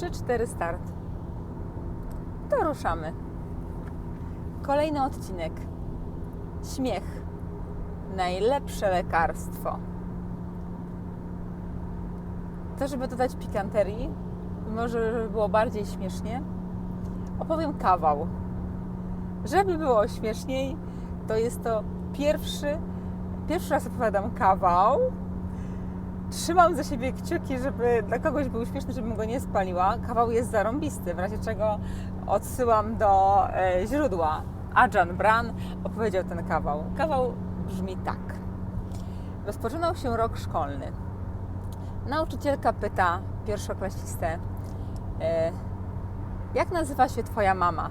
3, 4 start. To ruszamy. Kolejny odcinek. Śmiech. Najlepsze lekarstwo. To, żeby dodać pikanterii, może żeby było bardziej śmiesznie, opowiem kawał. Żeby było śmieszniej, to jest to pierwszy, pierwszy raz opowiadam kawał. Trzymam za siebie kciuki, żeby dla kogoś był śmieszny, żebym go nie spaliła. Kawał jest zarąbisty, w razie czego odsyłam do e, źródła. Adjan Bran opowiedział ten kawał. Kawał brzmi tak. Rozpoczynał się rok szkolny. Nauczycielka pyta pierwszoklasistę, e, jak nazywa się Twoja mama?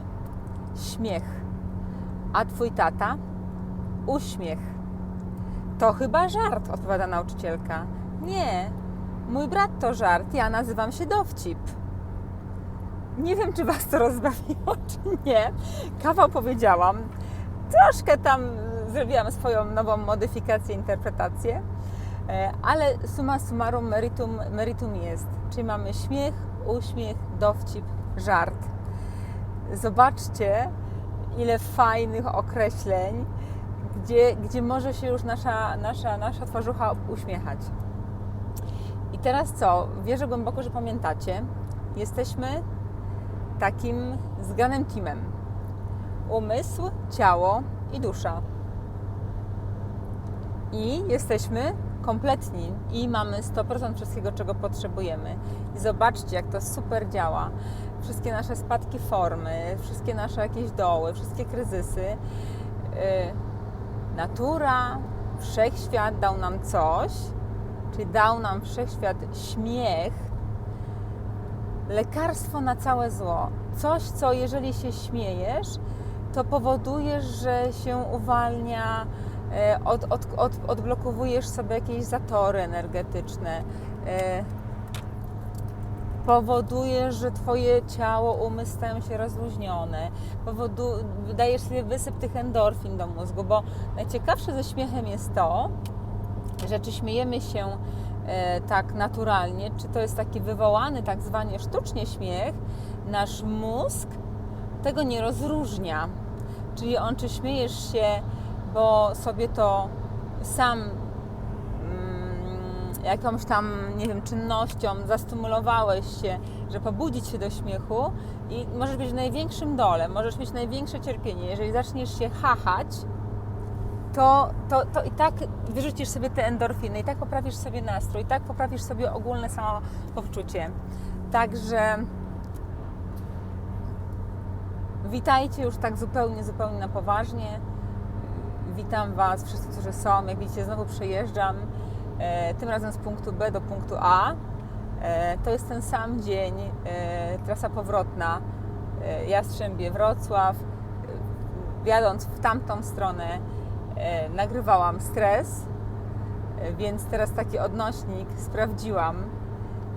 Śmiech. A Twój tata? Uśmiech. To chyba żart, odpowiada nauczycielka. Nie, mój brat to żart, ja nazywam się Dowcip. Nie wiem, czy Was to rozbawiło, czy nie. Kawał powiedziałam. Troszkę tam zrobiłam swoją nową modyfikację, interpretację, e, ale summa summarum meritum, meritum jest. Czyli mamy śmiech, uśmiech, dowcip, żart. Zobaczcie, ile fajnych określeń, gdzie, gdzie może się już nasza, nasza, nasza twarzucha uśmiechać. I teraz co? Wierzę głęboko, że pamiętacie. Jesteśmy takim zgranym teamem. Umysł, ciało i dusza. I jesteśmy kompletni i mamy 100% wszystkiego, czego potrzebujemy. I zobaczcie, jak to super działa. Wszystkie nasze spadki formy, wszystkie nasze jakieś doły, wszystkie kryzysy. Yy, natura, wszechświat dał nam coś, czyli dał nam wszechświat śmiech, lekarstwo na całe zło. Coś, co jeżeli się śmiejesz, to powodujesz, że się uwalnia, e, od, od, od, odblokowujesz sobie jakieś zatory energetyczne. e, Powodujesz, że Twoje ciało, umysł stają się rozluźnione. Powodu, dajesz sobie wysyp tych endorfin do mózgu, bo najciekawsze ze śmiechem jest to, że czy śmiejemy się e, tak naturalnie, czy to jest taki wywołany tak zwanie sztucznie śmiech, nasz mózg tego nie rozróżnia. Czyli on, czy śmiejesz się, bo sobie to sam mm, jakąś tam, nie wiem, czynnością zastymulowałeś się, że pobudzić się do śmiechu i możesz być w największym dole, możesz mieć największe cierpienie. Jeżeli zaczniesz się hachać, to, to, to i tak wyrzucisz sobie te endorfiny, i tak poprawisz sobie nastrój, i tak poprawisz sobie ogólne samopoczucie. Także witajcie już tak zupełnie, zupełnie na poważnie. Witam Was, wszyscy, którzy są. Jak widzicie, znowu przejeżdżam, e, tym razem z punktu B do punktu A. E, to jest ten sam dzień, e, trasa powrotna, e, Jastrzębie, Wrocław. E, Jadąc w tamtą stronę, nagrywałam stres, e, więc teraz taki odnośnik sprawdziłam.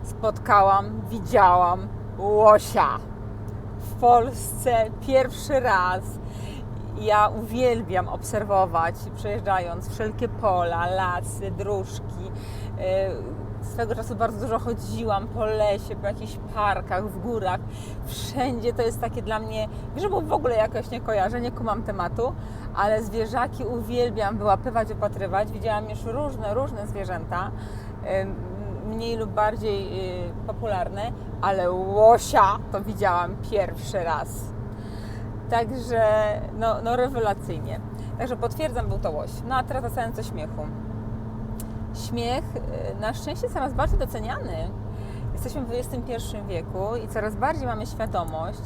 Spotkałam, widziałam łosia w Polsce pierwszy raz. Ja uwielbiam obserwować, przejeżdżając wszelkie pola, lasy, dróżki. Swego czasu bardzo dużo chodziłam po lesie, po jakichś parkach, w górach. Wszędzie to jest takie dla mnie, grzybów w ogóle jakoś nie kojarzę, nie kumam tematu, ale zwierzaki uwielbiam wyłapywać, opatrywać. Widziałam już różne, różne zwierzęta, mniej lub bardziej e, popularne, ale łosia to widziałam pierwszy raz. Także no, no rewelacyjnie. Także potwierdzam, był to łoś. No a teraz wracając do śmiechu. Śmiech y, na szczęście coraz bardziej doceniany. Jesteśmy w XXI wieku i coraz bardziej mamy świadomość,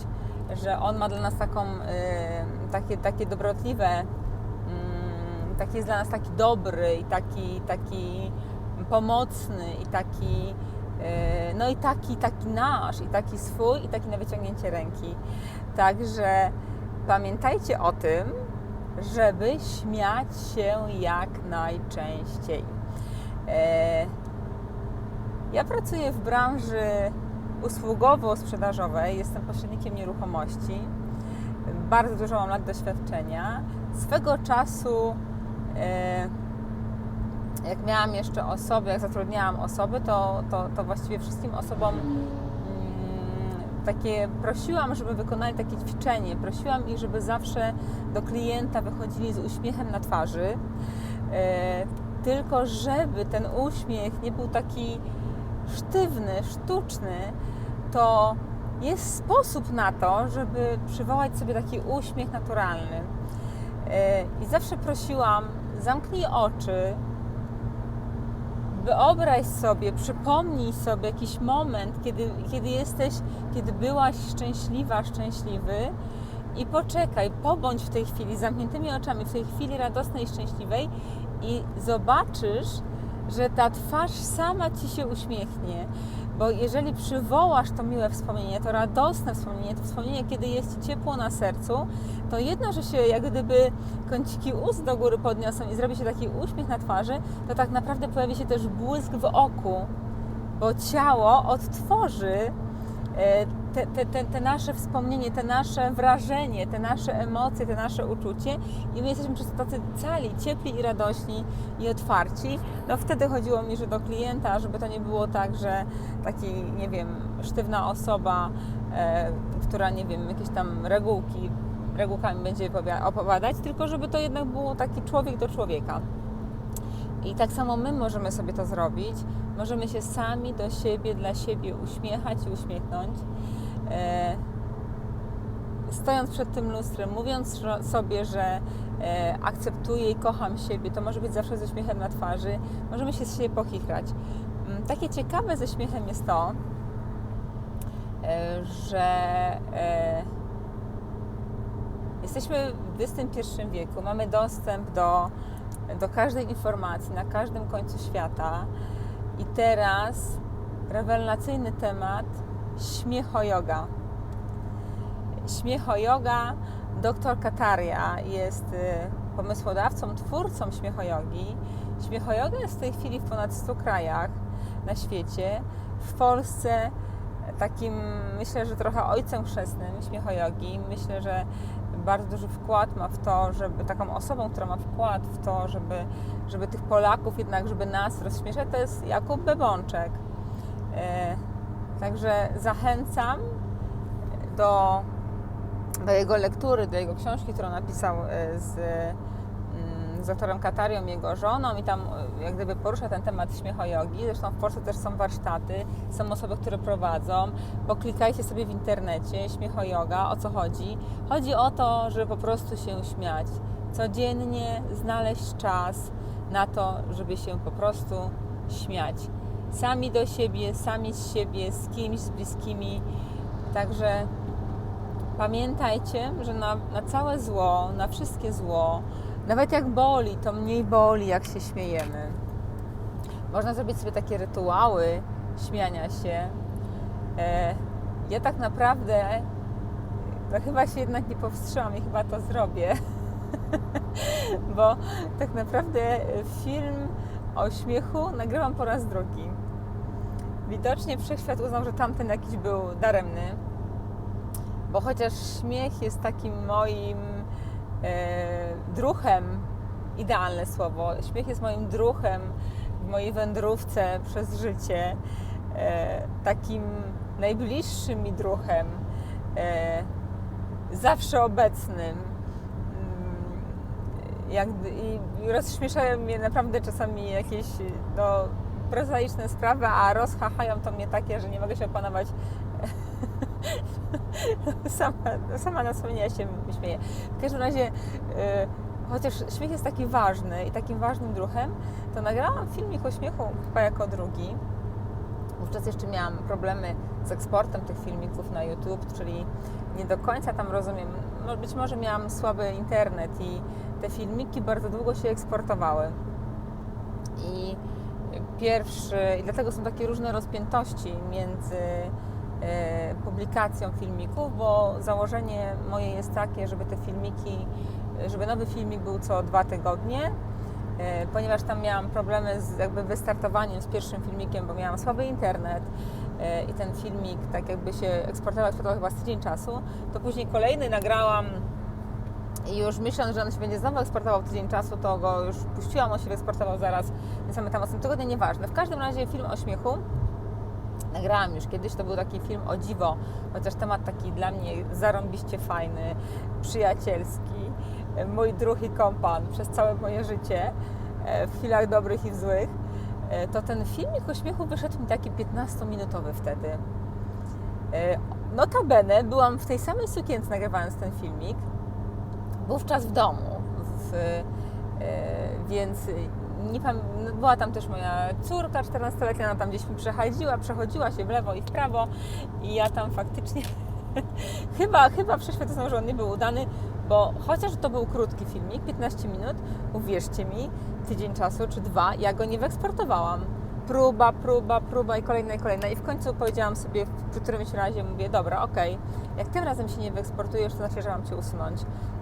że on ma dla nas taką, y, takie, takie dobrotliwe, mm, taki jest dla nas taki dobry i taki, taki pomocny i taki, y, no i taki, taki nasz, i taki swój, i taki na wyciągnięcie ręki. Także pamiętajcie o tym, żeby śmiać się jak najczęściej. E, Ja pracuję w branży usługowo-sprzedażowej, jestem pośrednikiem nieruchomości. Bardzo dużo mam lat doświadczenia. Swego czasu, e, jak miałam jeszcze osoby, jak zatrudniałam osoby, to, to, to właściwie wszystkim osobom mm, takie prosiłam, żeby wykonali takie ćwiczenie. Prosiłam ich, żeby zawsze do klienta wychodzili z uśmiechem na twarzy. Tylko żeby ten uśmiech nie był taki sztywny, sztuczny, to jest sposób na to, żeby przywołać sobie taki uśmiech naturalny. E, I zawsze prosiłam, zamknij oczy, wyobraź sobie, przypomnij sobie jakiś moment, kiedy, kiedy jesteś, kiedy byłaś szczęśliwa, szczęśliwy i poczekaj, pobądź w tej chwili zamkniętymi oczami, w tej chwili radosnej i szczęśliwej i zobaczysz, że ta twarz sama ci się uśmiechnie. Bo jeżeli przywołasz to miłe wspomnienie, to radosne wspomnienie, to wspomnienie, kiedy jest ci ciepło na sercu, to jedno, że się jak gdyby kąciki ust do góry podniosą i zrobi się taki uśmiech na twarzy, to tak naprawdę pojawi się też błysk w oku, bo ciało odtworzy e, te, te, te, te, nasze wspomnienie, te nasze wrażenie, te nasze emocje, te nasze uczucie i my jesteśmy przez to tacy cali, ciepli i radośni i otwarci. No wtedy chodziło mi, że do klienta, żeby to nie było tak, że taki, nie wiem, sztywna osoba, e, która, nie wiem, jakieś tam regułki, regułkami będzie opowiadać, tylko żeby to jednak było taki człowiek do człowieka. I tak samo my możemy sobie to zrobić. Możemy się sami do siebie, dla siebie uśmiechać i uśmiechnąć. E, stojąc przed tym lustrem, mówiąc sobie, że e, akceptuję i kocham siebie, to może być zawsze ze śmiechem na twarzy, możemy się z siebie pochichrać. Mm, takie ciekawe ze śmiechem jest to, e, że jesteśmy w XXI wieku, mamy dostęp do, do każdej informacji na każdym końcu świata. I teraz rewelacyjny temat śmiecho-yoga. Śmiecho-yoga, doktor Kataria jest y, pomysłodawcą, twórcą śmiecho-yogi. Śmiecho-yoga jest w tej chwili w ponad 100 krajach na świecie. W Polsce takim, myślę, że trochę ojcem chrzestnym śmiecho-yogi. Myślę, że bardzo duży wkład ma w to, żeby taką osobą, która ma wkład w to, żeby, żeby tych Polaków jednak, żeby nas rozśmieszać, to jest Jakub Bebączek. Także zachęcam do, do jego lektury, do jego książki, którą napisał e, z, mm, z doktorem Katarią, jego żoną i tam e, jak gdyby porusza ten temat śmiechojogi. Zresztą w Polsce też są warsztaty, są osoby, które prowadzą. Poklikajcie sobie w internecie śmiechojoga, o co chodzi. Chodzi o to, żeby po prostu się śmiać. Codziennie znaleźć czas na to, żeby się po prostu śmiać sami do siebie, sami z siebie, z kimś, z bliskimi. Także pamiętajcie, że na, na całe zło, na wszystkie zło, nawet jak boli, to mniej boli, jak się śmiejemy. Można zrobić sobie takie rytuały śmiania się. E, ja tak naprawdę to chyba się jednak nie powstrzymam i chyba to zrobię, bo tak naprawdę film o śmiechu nagrywam po raz drugi. Widocznie wszechświat uznał, że tamten jakiś był daremny, bo chociaż śmiech jest takim moim e, druchem, idealne słowo, śmiech jest moim druchem w mojej wędrówce przez życie, e, takim najbliższym mi druhem, e, zawsze obecnym. Mm, jak, I rozśmieszają mnie naprawdę czasami jakieś no, prozaiczne sprawy, a rozchachają to mnie takie, że nie mogę się opanować. sama, sama na wspomnienia się śmieję. W każdym razie, yy, chociaż śmiech jest taki ważny i takim ważnym druhem, to nagrałam filmik o śmiechu chyba jako drugi. Wówczas jeszcze miałam problemy z eksportem tych filmików na YouTube, czyli nie do końca tam rozumiem. No, być może miałam słaby internet i te filmiki bardzo długo się eksportowały. I pierwszy, i dlatego są takie różne rozpiętości między e, publikacją filmików, bo założenie moje jest takie, żeby te filmiki, żeby nowy filmik był co dwa tygodnie, e, ponieważ tam miałam problemy z jakby wystartowaniem z pierwszym filmikiem, bo miałam słaby internet e, i ten filmik tak jakby się eksportował, trwało chyba z tydzień czasu, to później kolejny nagrałam i już myśląc, że on się będzie znowu eksportował tydzień czasu, to go już puściłam, on się eksportował zaraz, więc mamy tam o tym tygodniu, nieważne. W każdym razie film o śmiechu Nagrałam już kiedyś, to był taki film o dziwo, chociaż temat taki dla mnie zarąbiście fajny, przyjacielski, mój druh i kompan przez całe moje życie, e, w chwilach dobrych i w złych, e, to ten filmik o śmiechu wyszedł mi taki 15-minutowy wtedy. E, Notabene byłam w tej samej sukience nagrywając ten filmik, wówczas w domu, e, więc nie pam- no, była tam też moja córka 14-letnia, ona tam gdzieś mi przechodziła, przechodziła się w lewo i w prawo i ja tam faktycznie chyba, chyba przeświadczam, że on nie był udany, bo chociaż to był krótki filmik, 15 minut, uwierzcie mi, tydzień czasu czy dwa, ja go nie wyeksportowałam. Próba, próba, próba i kolejna i kolejna. I w końcu powiedziałam sobie w którymś razie, mówię, dobra, okej, jak tym razem się nie wyeksportujesz, to znaczy, że mam Cię usunąć.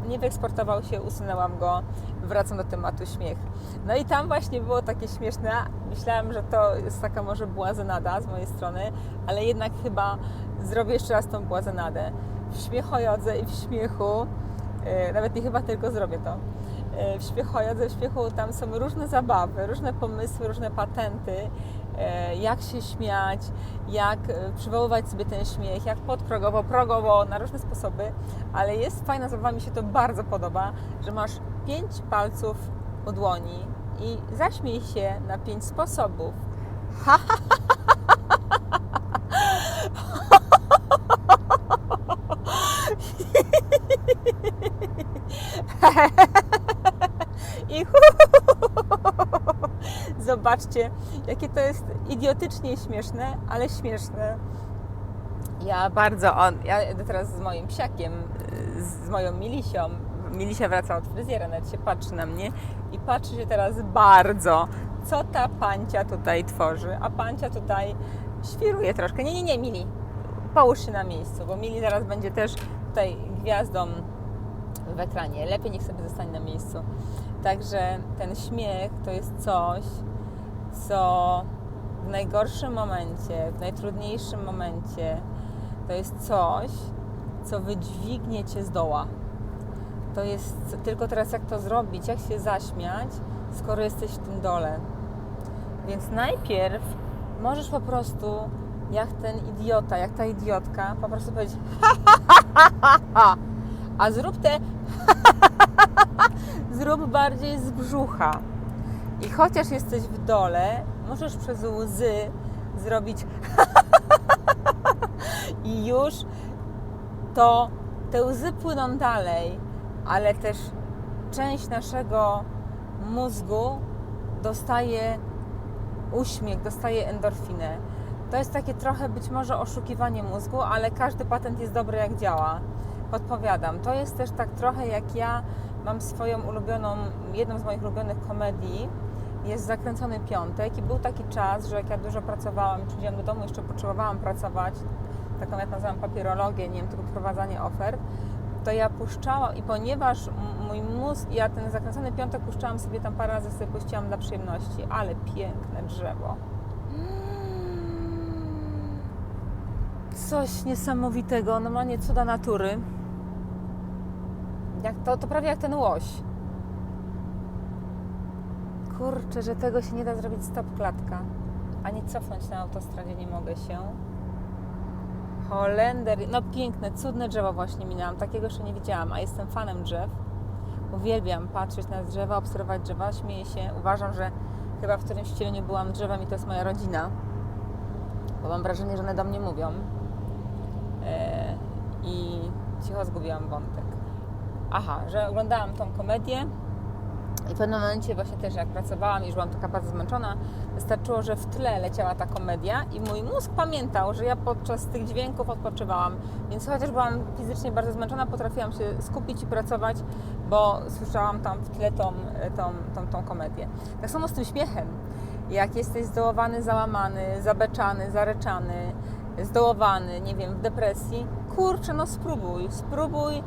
Nie wyeksportował się, usunęłam go, wracam do tematu śmiech. No i tam właśnie było takie śmieszne. Myślałam, że to jest taka może błazenada z mojej strony, ale jednak chyba zrobię jeszcze raz tą błazenadę. W śmiechojodze i w śmiechu, e, nawet nie chyba tylko zrobię to. E, W śmiechojodze, w śmiechu tam są różne zabawy, różne pomysły, różne patenty, e, jak się śmiać, jak e, przywoływać sobie ten śmiech, jak podprogowo, progowo, na różne sposoby, ale jest fajna zabawa, mi się to bardzo podoba, że masz pięć palców u dłoni i zaśmiej się na pięć sposobów. Zobaczcie, jakie to jest idiotycznie śmieszne, ale śmieszne. Ja bardzo, on, ja teraz z moim psiakiem, y, z moją Milisią. Milisia wraca od fryzjera, nawet się patrzy na mnie i patrzy się teraz bardzo, co ta pancia tutaj tworzy. A pancia tutaj świruje troszkę. Nie, nie, nie, Mili, połóż się na miejscu, bo Mili zaraz będzie też tutaj gwiazdą w ekranie. Lepiej niech sobie zostanie na miejscu. Także ten śmiech to jest coś, co w najgorszym momencie, w najtrudniejszym momencie, to jest coś, co wydźwignie cię z doła. To jest tylko teraz jak to zrobić, jak się zaśmiać, skoro jesteś w tym dole. Więc najpierw możesz po prostu, jak ten idiota, jak ta idiotka, po prostu powiedzieć ha, ha, ha, ha, ha. A zrób te zrób bardziej z brzucha. I chociaż jesteś w dole, możesz przez łzy zrobić i już to te łzy płyną dalej, ale też część naszego mózgu dostaje uśmiech, dostaje endorfinę. To jest takie trochę być może oszukiwanie mózgu, ale każdy patent jest dobry jak działa. Podpowiadam. To jest też tak trochę jak ja mam swoją ulubioną, jedną z moich ulubionych komedii jest Zakręcony Piątek i był taki czas, że jak ja dużo pracowałam, przychodziłam do domu, jeszcze potrzebowałam pracować, taką jak nazywam papierologię, nie wiem, tylko wprowadzanie ofert, to ja puszczałam i ponieważ mój mózg, ja ten Zakręcony Piątek puszczałam sobie tam parę razy, sobie puściłam dla przyjemności, ale piękne drzewo. Mm. Coś niesamowitego, normalnie cuda natury. Jak to, to prawie jak ten łoś. Kurczę, że tego się nie da zrobić stop klatka. Ani cofnąć na autostradzie nie mogę się. Holender, no piękne, cudne drzewo właśnie minęłam. Takiego jeszcze nie widziałam, a jestem fanem drzew. Uwielbiam patrzeć na drzewa, obserwować drzewa, śmieję się. Uważam, że chyba w którymś wcieleniu byłam drzewem i to jest moja rodzina. Bo mam wrażenie, że one do mnie mówią. E, I cicho zgubiłam wątek. Aha, że oglądałam tą komedię i w pewnym momencie właśnie też jak pracowałam i już byłam taka bardzo zmęczona, wystarczyło, że w tle leciała ta komedia i mój mózg pamiętał, że ja podczas tych dźwięków odpoczywałam, więc chociaż byłam fizycznie bardzo zmęczona, potrafiłam się skupić i pracować, bo słyszałam tam w tle tą, tą, tą, tą komedię. Tak samo z tym śmiechem. Jak jesteś zdołowany, załamany, zabeczany, zareczany, zdołowany, nie wiem, w depresji, kurczę, no spróbuj, spróbuj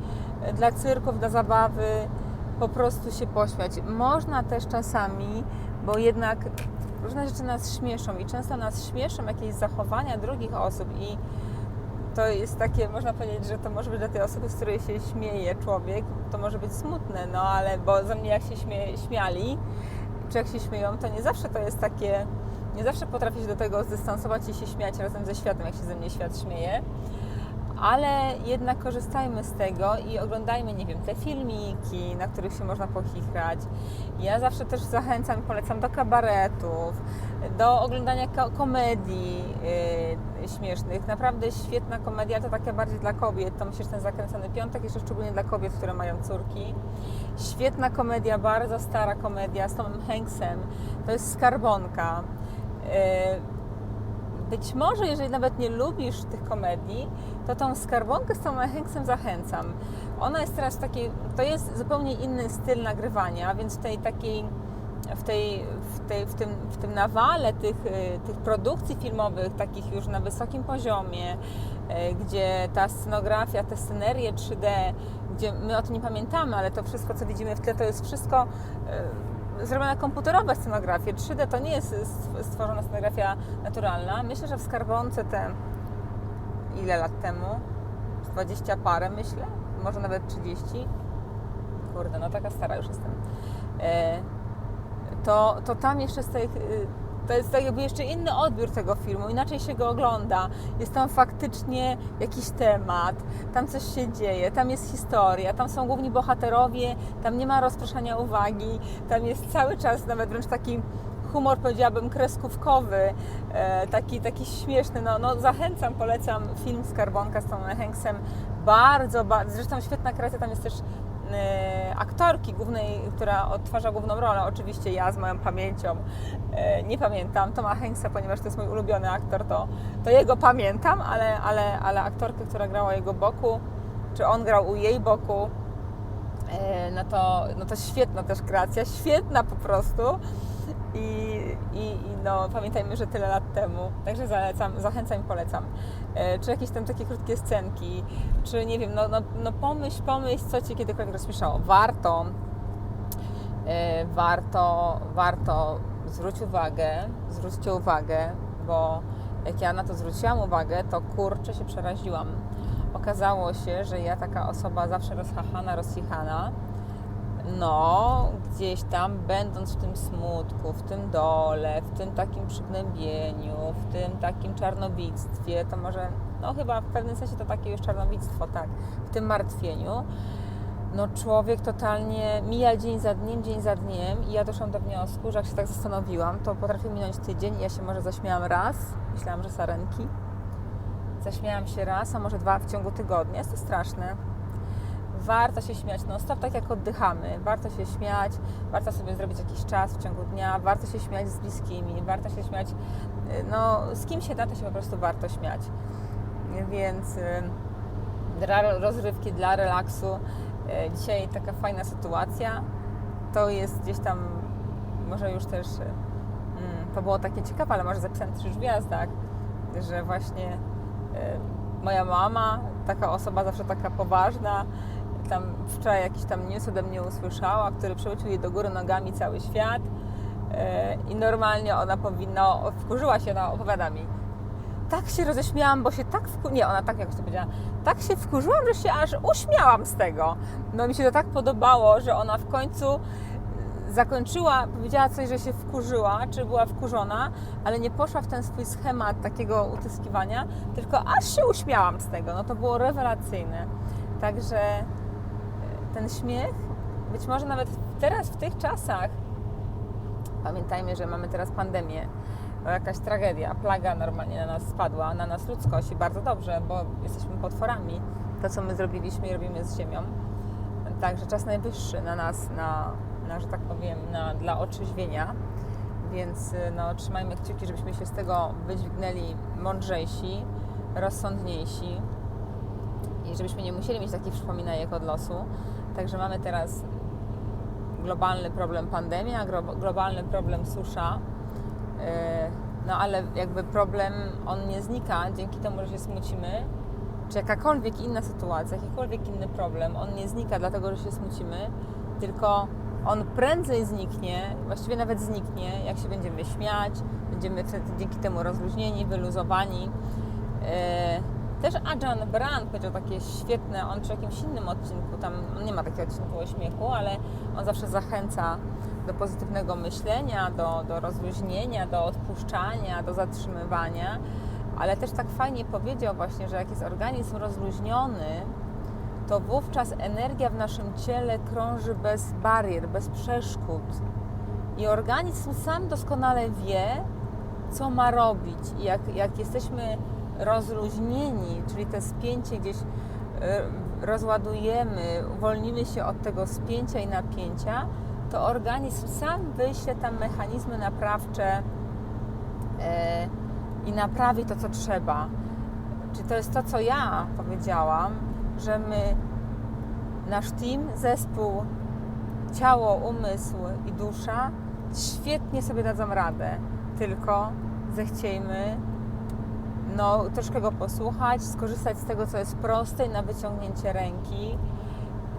dla cyrków, dla zabawy, po prostu się pośmiać. Można też czasami, bo jednak różne rzeczy nas śmieszą i często nas śmieszą jakieś zachowania drugich osób i to jest takie, można powiedzieć, że to może być dla tej osoby, z której się śmieje człowiek, to może być smutne, no ale bo za mnie jak się śmie, śmiali, czy jak się śmieją, to nie zawsze to jest takie Nie zawsze potrafię się do tego zdystansować i się śmiać razem ze światem, jak się ze mnie świat śmieje. Ale jednak korzystajmy z tego i oglądajmy, nie wiem, te filmiki, na których się można pochichrać. Ja zawsze też zachęcam polecam do kabaretów, do oglądania ko- komedii yy, śmiesznych. Naprawdę świetna komedia, to taka bardziej dla kobiet. To myślę, że ten zakręcony piątek, jeszcze szczególnie dla kobiet, które mają córki. Świetna komedia, bardzo stara komedia z Tomem Hanksem. To jest Skarbonka. Yy, być może, jeżeli nawet nie lubisz tych komedii, to tą skarbonkę z Tomem Hanksem zachęcam. Ona jest teraz takiej, to jest zupełnie inny styl nagrywania, więc w tej takiej, w, tej, w, tej, w, tym, w tym nawale tych, y, tych produkcji filmowych, takich już na wysokim poziomie, y, gdzie ta scenografia, te scenerie 3D, gdzie my o tym nie pamiętamy, ale to wszystko, co widzimy w tle, to jest wszystko zrobione komputerowe scenografie. 3D to nie jest stworzona scenografia naturalna. Myślę, że w Skarbonce te ile lat temu? 20 parę myślę, może nawet 30. Kurde, no taka stara już jestem. E, to, to tam jeszcze z tych, to jest tak jakby jeszcze inny odbiór tego filmu, inaczej się go ogląda. Jest tam faktycznie jakiś temat, tam coś się dzieje, tam jest historia, tam są główni bohaterowie, tam nie ma rozproszenia uwagi, tam jest cały czas nawet wręcz taki humor, powiedziałabym, kreskówkowy, e, taki, taki śmieszny. No, no, zachęcam, polecam film Skarbonka z Tomem Hanksem. Bardzo, bardzo, zresztą świetna kreacja, tam jest też aktorki głównej, która odtwarza główną rolę. Oczywiście ja z moją pamięcią e, nie pamiętam Toma Hanksa, ponieważ to jest mój ulubiony aktor, to, to jego pamiętam, ale, ale, ale aktorkę, która grała jego boku, czy on grał u jej boku, no to, no to świetna też kreacja, świetna po prostu. I, i, i no, pamiętajmy, że tyle lat temu. Także zalecam, zachęcam i polecam. E, czy jakieś tam takie krótkie scenki, czy nie wiem, no, no, no pomyśl, pomyśl, co Cię kiedykolwiek rozśmieszało. Warto, e, warto, warto, zwróć uwagę, zwróćcie uwagę, bo jak ja na to zwróciłam uwagę, to kurczę się przeraziłam. Okazało się, że ja taka osoba zawsze rozchachana, rozjechana, no, gdzieś tam będąc w tym smutku, w tym dole, w tym takim przygnębieniu, w tym takim czarnowictwie, to może, no chyba w pewnym sensie to takie już czarnowictwo, tak, w tym martwieniu, no człowiek totalnie mija dzień za dniem, dzień za dniem i ja doszłam do wniosku, że jak się tak zastanowiłam, to potrafi minąć tydzień i ja się może zaśmiałam raz, myślałam, że sarenki, zaśmiałam się raz, a może dwa w ciągu tygodnia, jest to straszne. Warto się śmiać non stop, tak jak oddychamy. Warto się śmiać, warto sobie zrobić jakiś czas w ciągu dnia, warto się śmiać z bliskimi, warto się śmiać, y, no z kim się da, to się po prostu warto śmiać. Więc y, dla rozrywki, dla relaksu, y, dzisiaj taka fajna sytuacja, to jest gdzieś tam, może już też, mm, to było takie ciekawe, ale może zapisałem też w gwiazdach, że właśnie moja mama, taka osoba zawsze taka poważna, tam wczoraj jakiś tam news ode mnie usłyszała, który przewrócił jej do góry nogami cały świat e, i normalnie ona powinna, wkurzyła się, ona opowiada mi, tak się roześmiałam, bo się tak wku... nie, ona tak jakoś to powiedziała, tak się wkurzyłam, że się aż uśmiałam z tego. No mi się to tak podobało, że ona w końcu zakończyła, powiedziała coś, że się wkurzyła, czy była wkurzona, ale nie poszła w ten swój schemat takiego utyskiwania, tylko aż się uśmiałam z tego. No to było rewelacyjne. Także ten śmiech, być może nawet teraz, w tych czasach, pamiętajmy, że mamy teraz pandemię, jakaś tragedia, plaga normalnie na nas spadła, na nas ludzkość i bardzo dobrze, bo jesteśmy potworami. To, co my zrobiliśmy i robimy z Ziemią. Także czas najwyższy na nas, na, na że tak powiem, na, dla otrzeźwienia. Więc no, trzymajmy kciuki, żebyśmy się z tego wydźwignęli mądrzejsi, rozsądniejsi i żebyśmy nie musieli mieć takich przypominajek od losu, Także mamy teraz globalny problem pandemia, globalny problem susza. E, no ale jakby problem, on nie znika dzięki temu, że się smucimy, czy jakakolwiek inna sytuacja, jakikolwiek inny problem, on nie znika dlatego, że się smucimy, tylko on prędzej zniknie, właściwie nawet zniknie, jak się będziemy śmiać, będziemy dzięki temu rozluźnieni, wyluzowani. E, Też Ajan Brand powiedział takie świetne, on przy jakimś innym odcinku, tam nie ma takiego odcinku o śmiechu, ale on zawsze zachęca do pozytywnego myślenia, do, do rozluźnienia, do odpuszczania, do zatrzymywania, ale też tak fajnie powiedział właśnie, że jak jest organizm rozluźniony, to wówczas energia w naszym ciele krąży bez barier, bez przeszkód. I organizm sam doskonale wie, co ma robić. I jak, jak jesteśmy rozluźnieni, czyli te spięcie gdzieś e, rozładujemy, uwolnimy się od tego spięcia i napięcia, to organizm sam wyśle tam mechanizmy naprawcze e, i naprawi to, co trzeba. Czy to jest to, co ja powiedziałam, że my, nasz team, zespół, ciało, umysł i dusza świetnie sobie dadzą radę, tylko zechciejmy no, troszkę go posłuchać, skorzystać z tego, co jest proste i na wyciągnięcie ręki.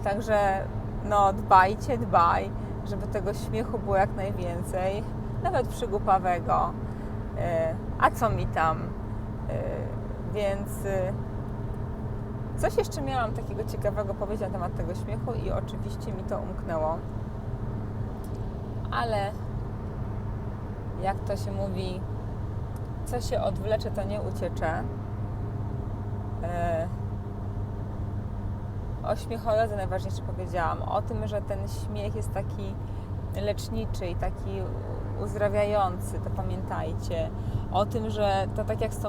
Także no, dbajcie, dbaj, żeby tego śmiechu było jak najwięcej, nawet przygupawego. E, a co mi tam? E, więc e, coś jeszcze miałam takiego ciekawego powiedzieć na temat tego śmiechu i oczywiście mi to umknęło. Ale jak to się mówi, co się odwlecze, to nie uciecze. E, o śmiecholodze najważniejsze powiedziałam. O tym, że ten śmiech jest taki leczniczy i taki uzdrawiający, to pamiętajcie. O tym, że to tak jak z tą.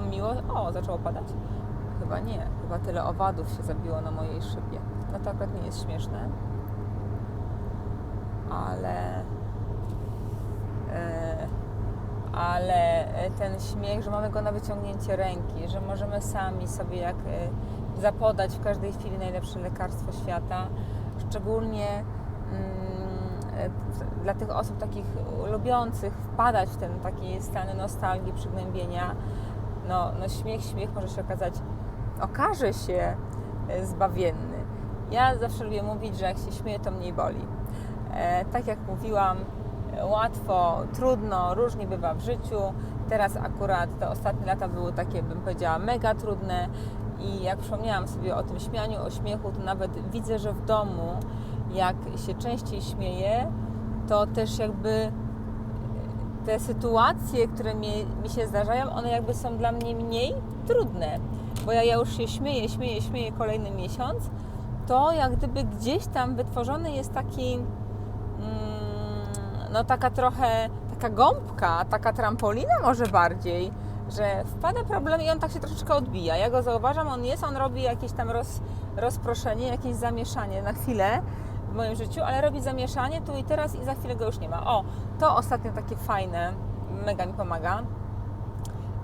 O, zaczęło padać? Chyba nie. Chyba tyle owadów się zabiło na mojej szybie. No to akurat nie jest śmieszne. Ale... E, ale ten śmiech, że mamy go na wyciągnięcie ręki, że możemy sami sobie jak e, zapodać w każdej chwili najlepsze lekarstwo świata, szczególnie mm, e, dla tych osób takich lubiących wpadać w ten taki stan nostalgii, przygnębienia, no, no śmiech, śmiech może się okazać, okaże się e, zbawienny. Ja zawsze lubię mówić, że jak się śmieję, to mniej boli. E, tak jak mówiłam, łatwo, trudno, różnie bywa w życiu. Teraz akurat te ostatnie lata były takie, bym powiedziała, mega trudne i jak przypomniałam sobie o tym śmianiu, o śmiechu, to nawet widzę, że w domu, jak się częściej śmieję, to też jakby te sytuacje, które mi, mi się zdarzają, one jakby są dla mnie mniej trudne, bo ja, ja już się śmieję, śmieję, śmieję kolejny miesiąc, to jak gdyby gdzieś tam wytworzony jest taki no taka trochę, taka gąbka, taka trampolina może bardziej, że wpada problem i on tak się troszeczkę odbija. Ja go zauważam, on jest, on robi jakieś tam roz, rozproszenie, jakieś zamieszanie na chwilę w moim życiu, ale robi zamieszanie tu i teraz i za chwilę go już nie ma. O, to ostatnio takie fajne, mega mi pomaga,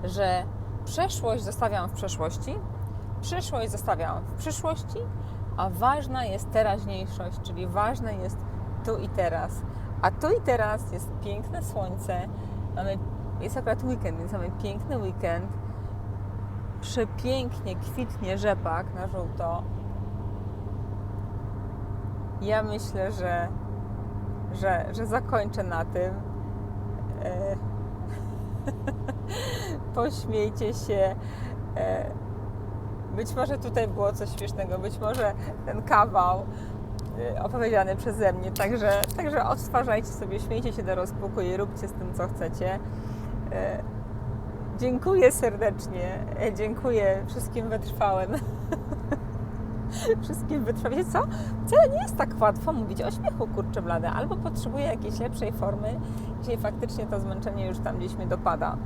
że przeszłość zostawiam w przeszłości, przyszłość zostawiam w przyszłości, a ważna jest teraźniejszość, czyli ważne jest tu i teraz. A tu i teraz jest piękne słońce, mamy, jest akurat weekend, więc mamy piękny weekend, przepięknie kwitnie rzepak na żółto. Ja myślę, że, że, że zakończę na tym. E, pośmiejcie się. E, być może tutaj było coś śmiesznego, być może ten kawał Y, opowiedziany przeze mnie. Także, także odtwarzajcie sobie, śmiejcie się do rozpuku i róbcie z tym, co chcecie. Y, dziękuję serdecznie. Y, dziękuję wszystkim wytrwałym. wszystkim. Wiecie co? Wcale nie jest tak łatwo mówić o śmiechu, kurczę blade. Albo potrzebuję jakiejś lepszej formy, gdzie faktycznie to zmęczenie już tam gdzieś mnie dopada.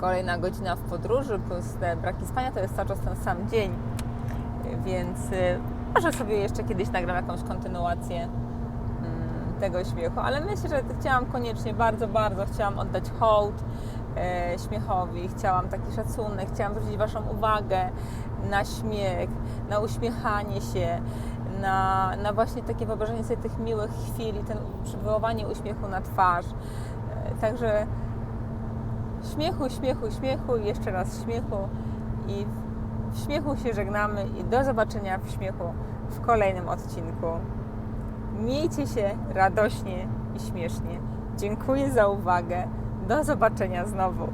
Kolejna godzina w podróży plus te braki spania to jest cały czas ten sam dzień. Więc może sobie jeszcze kiedyś nagram jakąś kontynuację mm, tego śmiechu, ale myślę, że chciałam koniecznie, bardzo, bardzo chciałam oddać hołd e, śmiechowi, chciałam taki szacunek, chciałam zwrócić Waszą uwagę na śmiech, na uśmiechanie się, na, na właśnie takie wyobrażenie sobie tych miłych chwil i ten przywoływanie uśmiechu na twarz. E, także śmiechu, śmiechu, śmiechu jeszcze raz śmiechu i w śmiechu się żegnamy i do zobaczenia w śmiechu w kolejnym odcinku. Miejcie się radośnie i śmiesznie. Dziękuję za uwagę. Do zobaczenia znowu.